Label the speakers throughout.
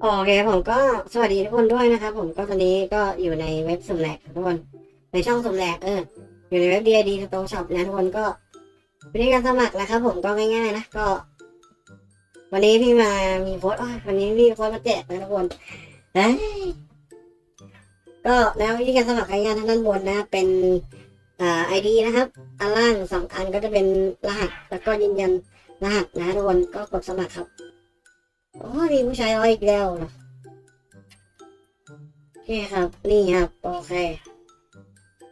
Speaker 1: โอเคผมก็สวัสดีทุกคนด้วยนะครับผมก็ตอนนี้ก็อยู่ในเว็บสมแหลกทุกคนในช่องสมแหลกเอออยู่ในเว็บ DID Store Shop นะทุกคนก็วิธีการสมัครนะครับ ผมก็ง่ายๆนะก็ วันนี้พี่มามีโค้ดอ้อยวันนี้มีโค้ดมาแจกนะทุกคนก็แล้ววิธีการสมัครง่ายๆทางด้านบนนะ เป็นอ่าไอดีนะครับอันล่างสองอันก็จะเป็นรหัส แล้วก็ยืนยันรหัสนะทุกคนก็กดสมัครครับ โอ้ยมีผู้ชายรออีกแล้วเหรอโอเคครับ นี่ครับ โอเค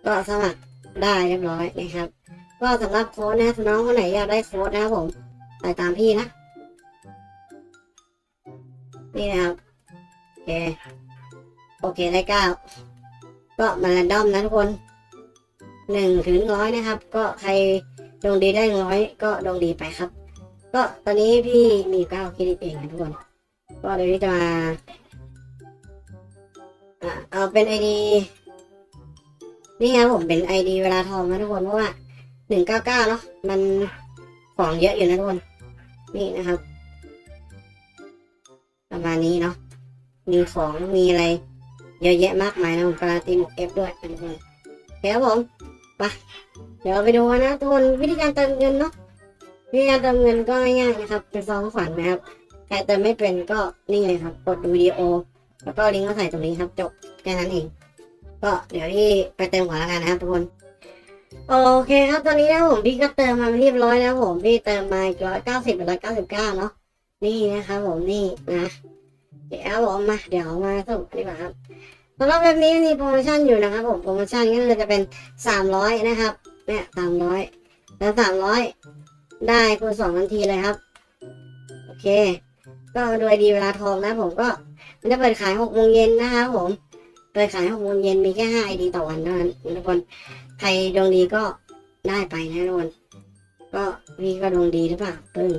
Speaker 1: ก็สมัครได้เรียบร้อยนะครับ ก็สำหรับโค้ดนะน้องคนไหนอยากได้โค้ดนะครับผมใส่ตามพี่นะ นี่นะครับโอเคโอเคได้เก้าก็มาแรนดอมนะทุกคนหนึ่งถึงร้อยนะครับ ก็ใครดวงดีได้ร้อยก็ดวงดีไปครับ ก็ตอนนี้พี่มีเก้าเครดิตเองนะทุกคน ก็เดี๋ยวพี่จะมาเอาเป็นไอดีนี่ครับผมเป็นไอดีเวลาทองนะทุกคนเพราะว่าหนึ่งเก้าเก้าเนาะมันของเยอะอยู่นะทุกคน นี่นะครับ ประมาณนี้เนาะมีของมีอะไร เยอะแยะมากมายนะผมการันตีหมกเอฟด้วยนะทุกคนเคครับผมไปเดี๋ยวไปดูนะทุกคนวิธีการเติมเงินเนาะ วิธีการเติมเงินก็ง่ายๆนะครับ เป็นซองขวัญนะครับใครเติมไม่เป็นก็นี่เลยครับ กดดูวิดีโอ แล้วก็ลิงก์มาใส่ตรงนี้ครับ จบแค่นั้นเอง ก็เดี๋ยวที่ไปเติมก่อนแล้วกันนะครับทุกคน โอเคครับตอนนี้นะผมพี่ก็เติมมาเรียบร้อยแล้วผมพี่เติมมาร้อยเก้าสิบเป็นร้อยเก้าสิบเก้าเนาะนี่นะครับผมนี่นะเดี๋ยวผมมาเดี๋ยวมาสรุปดีกว่าครับสำหรับแบบนี้มีโปรโมชั่นอยู่นะครับผมโปรโมชั่นก็คือจะเป็นสามร้อยนะครับเนี่ยสามร้อยแล้วสามร้อย ได้คูณสองทันทีเลยครับ โอเค ก็โดยดีเวลาทองนะ ผมก็มันจะเปิดขายหกโมงเย็นนะครับผม เปิดขายหกโมงเย็นมีแค่ห้าไอดีต่อวันเท่านั้นทุกคน ใครดวงดีก็ได้ไปนะทุกคนก็พี่ก็ดวงดีหรือเปล่าปึ้ง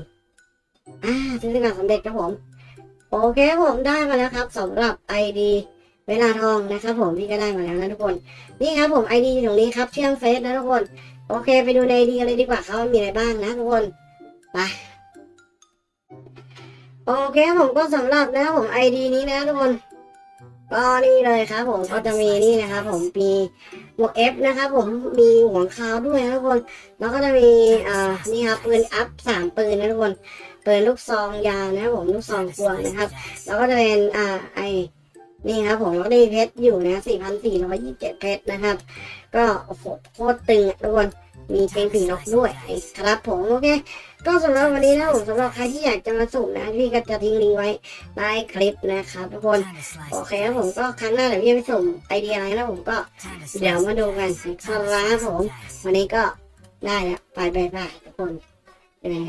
Speaker 1: อ่าซื้อสกัดสำเร็จครับผม โอเคผมได้มาแล้วครับสำหรับไอดี เวลาทองนะครับผมพี่ก็ได้มาแล้วนะทุกคน นี่ครับผมไอดีตรงนี้ครับเชื่อมเฟซนะทุกคน โอเค ไปดูในไอดีกันเลยดีกว่าครับว่ามีอะไรบ้างนะทุกคนไปโอเคผมก็สำหรับนะผมไอดีนี้นะทุกคนก็นี่เลยครับผมก็จะมีนี่นะครับผมมีหมวกเอฟนะครับผมมีหัวคาวด้วยนะทุกคน แล้วก็จะมีอ่านี่ครับปืนอัพสามปืนนะทุกคนปืนลูกซองยาวนะครับผมลูกซองควนะครับ แล้วก็จะเป็นอ่าไอ นี่ครับผมแล้วก็ได้เพชรอยู่นะสี่พันสี่ร้อยยี่สิบเจ็ดเพชรนะครับ ก็โอ้โหโคตรตึงอะทุกคนมีเพลงผีนกด้วยครับผมโอเค ก็สำหรับวันนี้นะผมสำหรับใครที่อยากจะมาสุ่มนะพี่ก็จะทิ้งลิงก์ไว้ใต้คลิปนะครับทุกคนโอเคครับผมก็ครั้งหน้าเดี๋ยวพี่ไปสุ่มไอเดียอะไรนะผมก็เดี๋ยวมาดูกันครับผม วันนี้ก็ได้แล้วไปไปไปทุกคนเป็นไงครับ